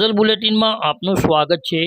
કાજલ બુલેટિનમાં આપનું સ્વાગત છે.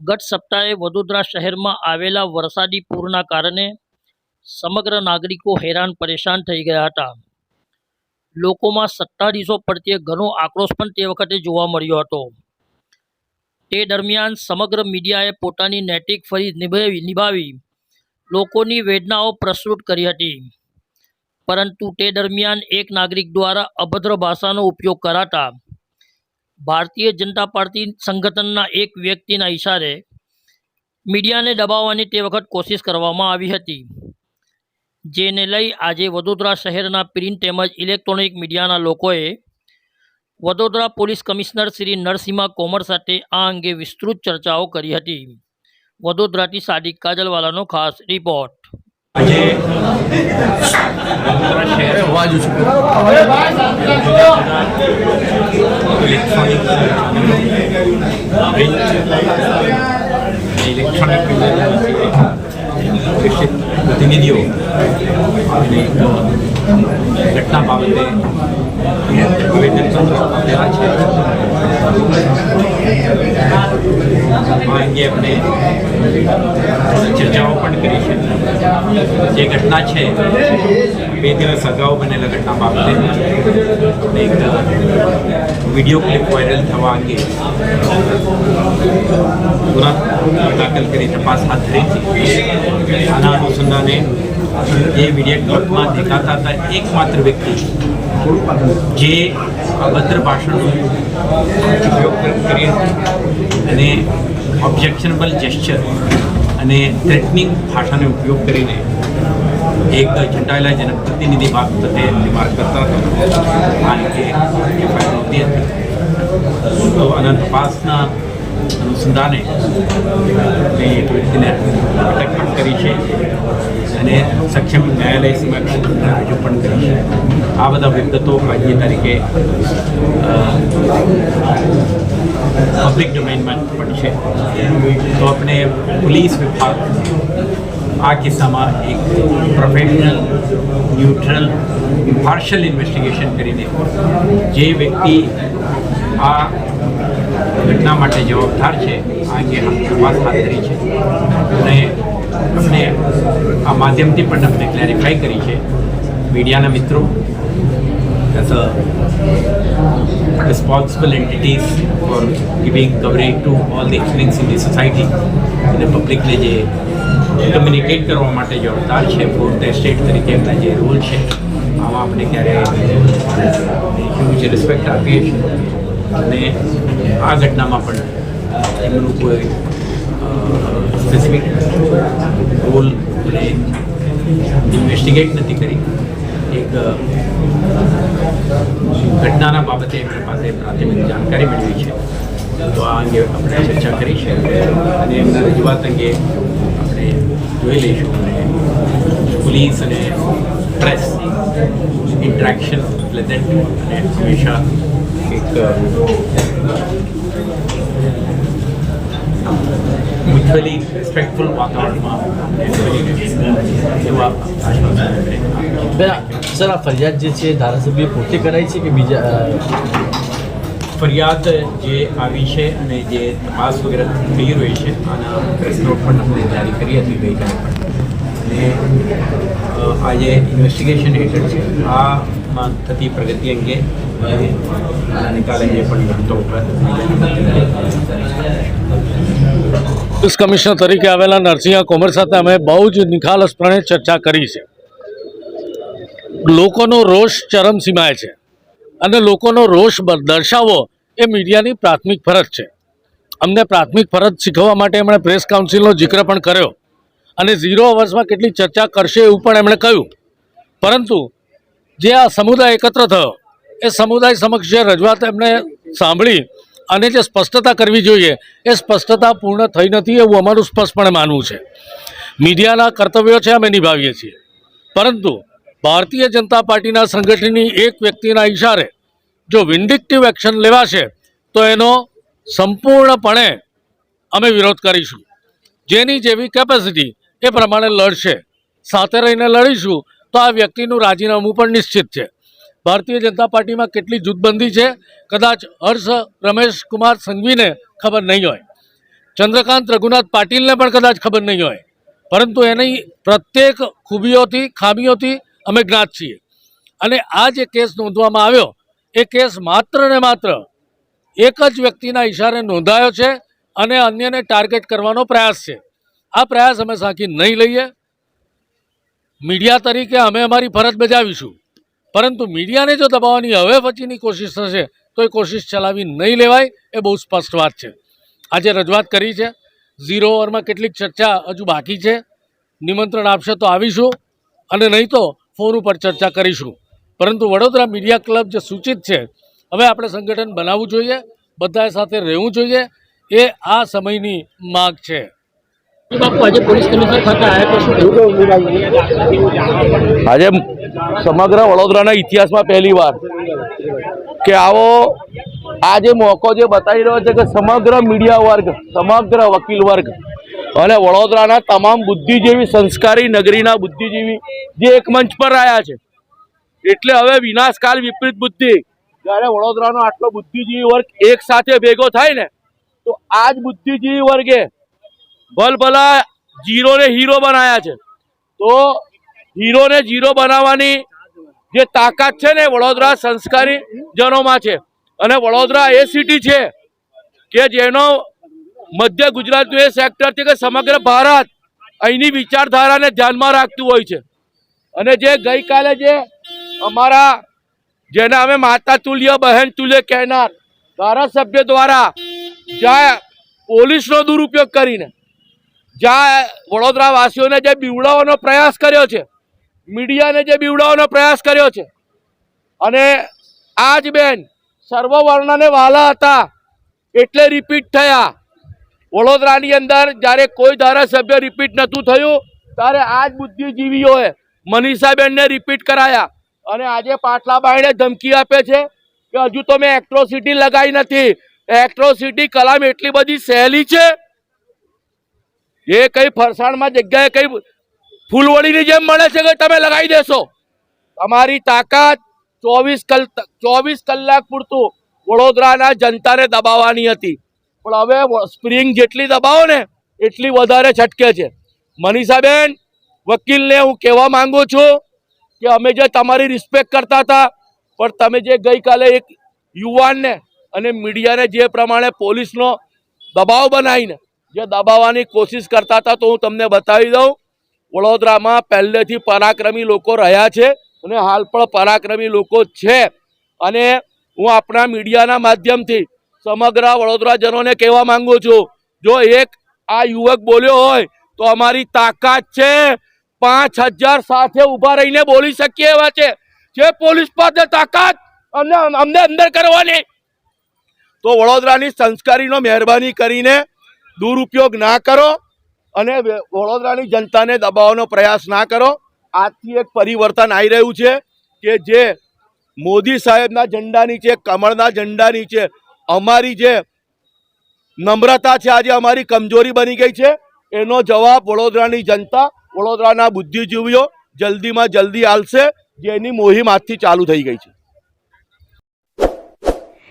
ગત સપ્તાહે વડોદરા શહેરમાં આવેલા વરસાદી પૂરના કારણે સમગ્ર નાગરિકો હેરાન પરેશાન થઈ ગયા હતા. લોકોમાં સત્તાધીશો પ્રત્યે ઘણો આક્રોશ પણ તે વખતે જોવા મળ્યો હતો. તે દરમિયાન સમગ્ર મીડિયાએ પોતાની નૈતિક ફરજ નિભાવી નિભાવી લોકોની વેદનાઓ પ્રસ્તુત કરી હતી. પરંતુ તે દરમિયાન એક નાગરિક દ્વારા અભદ્ર ભાષાનો ઉપયોગ કરાતા ભારતીય જનતા પાર્ટી સંગઠનના એક વ્યક્તિના ઇશારે મીડિયાને દબાવવાની તે વખત કોશિશ કરવામાં આવી હતી. જેને લઈ આજે વડોદરા શહેરના પ્રિન્ટ તેમજ ઇલેક્ટ્રોનિક મીડિયાના લોકોએ વડોદરા પોલીસ કમિશનર શ્રી નરસિંહા કોમર સાથે આ અંગે વિસ્તૃત ચર્ચાઓ કરી હતી. વડોદરાથી સાદિક કાજલવાલાનો ખાસ રિપોર્ટ. આજે વડોદરા શહેર અવાજ ઓછો કરો. ઇલેક્ટ્રોનિક પ્રિન્ટ ઇલેક્ટ્રોનિક વિકસિત પ્રતિનિધિઓ અને એક ઘટના બાબતે નિવેદન આપેલા છે આ અંગે આપણે ચર્ચાઓ પણ કરી છે. જે ઘટના છે, બે દિવસ અગાઉ બનેલા ઘટના બાબતે એક વીડિયો ક્લિપ વાયરલ થવા અંગે ગુના દાખલ કરી તપાસ હાથ ધરી હતી. આના અનુસંધાને એ વીડિયો ક્લિપમાં દેખાતા હતા, એકમાત્ર વ્યક્તિ જે અભદ્ર ભાષણનો ઉપયોગ કરી અને ઓબ્જેક્શનેબલ જેસ્ચર અને થ્રેટનિંગ ભાષાનો ઉપયોગ કરીને એક ચૂંટાયેલા જનપ્રતિનિધિ બાબતે વાત કરતા હતા. કારણ કે એફઆઈઆર તો આના તપાસના અનુસંધાને મેં વ્યક્તિને અટક પણ કરી છે અને સક્ષમ ન્યાયાલય સમક્ષ રજૂ પણ કરી છે. આ બધા વિગતો આજની તારીખે પબ્લિક ડોમેનમાં પણ છે. તો આપણે પોલીસ વિભાગ આ કિસ્સામાં એક પ્રોફેશનલ ન્યુટ્રલ પાર્શિયલ ઇન્વેસ્ટિગેશન કરીને જે વ્યક્તિ આ ઘટના માટે જવાબદાર છે. આ અંગે તપાસ હાથ ધરી છે. અને અમને આ માધ્યમથી પણ અમને ક્લેરિફાઈ કરી છે. મીડિયાના મિત્રો as a responsible entities for giving coverage to all the happenings in the society અને પબ્લિકને જે કમ્યુનિકેટ કરવા માટે જવાબદાર છે ફોર્થ સ્ટેટ તરીકે એમના જે રોલ છે આમાં આપણે ક્યારે હ્યુજ રિસ્પેક્ટ આપીએ છીએ. અને આ ઘટનામાં પણ એમનું કોઈ સ્પેસિફિક રોલ અને ઇન્વેસ્ટિગેટ નથી કરી. એક ઘટનાના બાબતે એમની પાસે પ્રાથમિક જાણકારી મેળવી છે. તો આ અંગે આપણે ચર્ચા કરી છે અને એમના રજૂઆત અંગે આપણે જોઈ લઈશું અને પોલીસ અને પ્રેસ ઇન્ટરેક્શન પ્લેઝન્ટ અને હંમેશા એક મ્યુચ્યુઅલી રિસ્પેક્ટફુલ વાતાવરણમાં સર આ ફરિયાદ જે છે ધારાસભ્ય પોતે કરાઈ છે કે બીજા ફરિયાદ જે આવી છે અને જે તપાસ વગેરે થઈ રહી છે આના પ્રેસ નોટ પણ આપણે જારી કરી હતી ગઈકાલે પણ. અને આ આજે ઇન્વેસ્ટિગેશન હેઠળ છે આમાં થતી પ્રગતિ અંગે નિકાલ અંગે પણ વિગતો પોલીસ કમિશનર તરીકે આવેલા નરસિંહા કોમર સાથે અમે બહુ જ નિખાલસપણે ચર્ચા કરી છે. લોકોનો રોષ ચરમસીમાએ છે અને લોકોનો રોષ દર્શાવવો એ મીડિયાની પ્રાથમિક ફરજ છે. અમને પ્રાથમિક ફરજ શીખવવા માટે એમણે પ્રેસ કાઉન્સિલનો જિક્ર પણ કર્યો અને ઝીરો અવર્સમાં કેટલી ચર્ચા કરશે એવું પણ એમણે કહ્યું. પરંતુ જે આ સમુદાય એકત્ર થયો, એ સમુદાય સમક્ષ જે રજૂઆત એમને સાંભળી અને જે સ્પષ્ટતા કરવી જોઈએ, એ સ્પષ્ટતા પૂર્ણ થઈ નથી એવું અમારું સ્પષ્ટપણે માનવું છે. મીડિયાના કર્તવ્યો છે અમે નિભાવીએ છીએ. પરંતુ ભારતીય જનતા પાર્ટીના સંગઠનની એક વ્યક્તિના ઇશારે જો વિન્ડિક્ટિવ એક્શન લેવાશે, તો એનો સંપૂર્ણપણે અમે વિરોધ કરીશું. જેની જેવી કેપેસિટી એ પ્રમાણે લડશે. સાથે રહીને લડીશું તો આ વ્યક્તિનું રાજીનામું પણ નિશ્ચિત છે. ભારતીય જનતા પાર્ટીમાં કેટલી જૂથબંધી છે, કદાચ હર્ષ રમેશ કુમાર સંઘવીને ખબર નહીં હોય. ચંદ્રકાંત રઘુનાથ પાટીલને પણ કદાચ ખબર નહીં હોય. પરંતુ એની પ્રત્યેક ખૂબીઓથી, ખામીઓથી અમે જ્ઞાત છીએ. અને આ જે કેસ નોંધવામાં આવ્યો, એ કેસ માત્ર ને માત્ર એક જ વ્યક્તિના ઈશારે નોંધાયો છે અને અન્યને ટાર્ગેટ કરવાનો પ્રયાસ છે. આ પ્રયાસ અમે સાંકી નહીં લઈએ. મીડિયા તરીકે અમે અમારી ફરજ બજાવીશું. પરંતુ મીડિયાને જો દબાવવાની હવે પછીની કોશિશ થશે, તો એ કોશિશ ચલાવી નહીં લેવાય, એ બહુ સ્પષ્ટ વાત છે. આજે રજૂઆત કરી છે. ઝીરો ઓવરમાં કેટલીક ચર્ચા હજુ બાકી છે. નિમંત્રણ આપશે તો આવીશું અને નહીં તો ફોન ઉપર ચર્ચા કરીશું. પરંતુ વડોદરા મીડિયા ક્લબ જે સૂચિત છે, હવે આપણે સંગઠન બનાવવું જોઈએ બધાએ સાથે રહેવું જોઈએ. એ આ સમયની માગ છે. આજે સમગ્ર વડોદરાના ઇતિહાસમાં પહેલી વાર કે આવો આ જે મોકો જે બતાવી રહ્યો છે કે સમગ્ર મીડિયા વર્ગ, સમગ્ર વકીલ વર્ગ અને વડોદરાના તમામ બુદ્ધિજીવી, સંસ્કારી, નગરીના બુદ્ધિજીવી જે એક મંચ પર રહ્યા છે. એટલે હવે વિનાશકાલ, વિપરીત બુદ્ધિ, જ્યારે વડોદરાનો આટલો બુદ્ધિજીવી વર્ગ એક સાથે ભેગો થાય ને, તો આ જ બુદ્ધિજીવી વર્ગે ભલભલા જીરોને હીરો બનાવ્યા છે. તો હીરોને જીરો બનાવવાની જે તાકાત છે ને વડોદરા સંસ્કારી જનોમાં છે. અને વડોદરા એ સિટી છે કે જેનો મધ્ય ગુજરાતનું એ સેક્ટર છે કે સમગ્ર ભારત અહીંની વિચારધારાને ધ્યાનમાં રાખતું હોય છે. અને જે ગઈકાલે જે અમારા જેને અમે માતા તુલ્ય, બહેન તુલ્ય કહેનાર ધારાસભ્ય દ્વારા જ્યાં પોલીસનો દુરુપયોગ કરીને જ્યાં વડોદરા વાસીઓને જે બીવડાવવાનો પ્રયાસ કર્યો છે, મીડિયાને જે બીવડાવવાનો પ્રયાસ કર્યો છે, અને આ જ બેન સર્વવર્ણને વાલા હતા, એટલે રિપીટ થયા. વડોદરાની અંદર જ્યારે કોઈ ધારાસભ્ય રિપીટ નહોતું થયું, ત્યારે આ જ બુદ્ધિજીવીઓએ મનીષાબેનને રિપીટ કરાયા. અને આજે પાટલા બાઈને ધમકી આપે છે કે હજુ તો મેં એક્ટ્રોસિટી લગાવી નથી. એક્ટ્રોસિટી કલામ એટલી બધી સહેલી છે એ કઈ ફરસાણમાં જગ્યાએ કઈ ફૂલવડીની જેમ મળે છે કે તમે લગાવી દેશો? તમારી તાકાત ચોવીસ કલ, ચોવીસ કલાક પૂરતું વડોદરાના જનતાને દબાવવાની હતી. પણ હવે સ્પ્રિંગ જેટલી દબાવો ને, એટલી વધારે છટકે છે. મનીષાબેન, વકીલને હું કહેવા માંગુ છું કે અમે જે તમારી રિસ્પેક્ટ કરતા હતા, પણ તમે જે ગઈકાલે એક યુવાનને અને મીડિયાને જે પ્રમાણે પોલીસનો દબાવ બનાવીને જે દબાવવાની કોશિશ કરતા હતા તો હું તમને બતાવી દઉં. વડોદરામાં પહેલેથી પરાક્રમી લોકો રહ્યા છે અને હાલ પણ પરાક્રમી લોકો છે. અને હું આપણા મીડિયાના માધ્યમથી સમગ્ર વડોદરાજનોને કહેવા માંગુ છું, જો એક આ યુવક બોલ્યો હોય તો અમારી તાકાત છે. પાંચ હજાર સાથે ઊભા રહીને બોલી શકીએ એવા છે. જે પોલીસ પાસે તાકાત અમને અમને અંદર કરવાની. તો વડોદરાની સંસ્કારીનો મહેરબાની કરીને દુરુપયોગ ના કરો અને વડોદરાની જનતાને દબાવવાનો પ્રયાસ ના કરો. આજથી એક પરિવર્તન આવી રહ્યું છે કે જે મોદી સાહેબના ઝંડા નીચે કમળના ઝંડા નીચે અમારી જે નમ્રતા છે, આજે અમારી કમજોરી બની ગઈ છે. એનો જવાબ વડોદરાની જનતા, વડોદરાના બુદ્ધિજીવીઓ જલ્દીમાં જલ્દી આલશે, જેની મોહિમ આજથી ચાલુ થઈ ગઈ છે.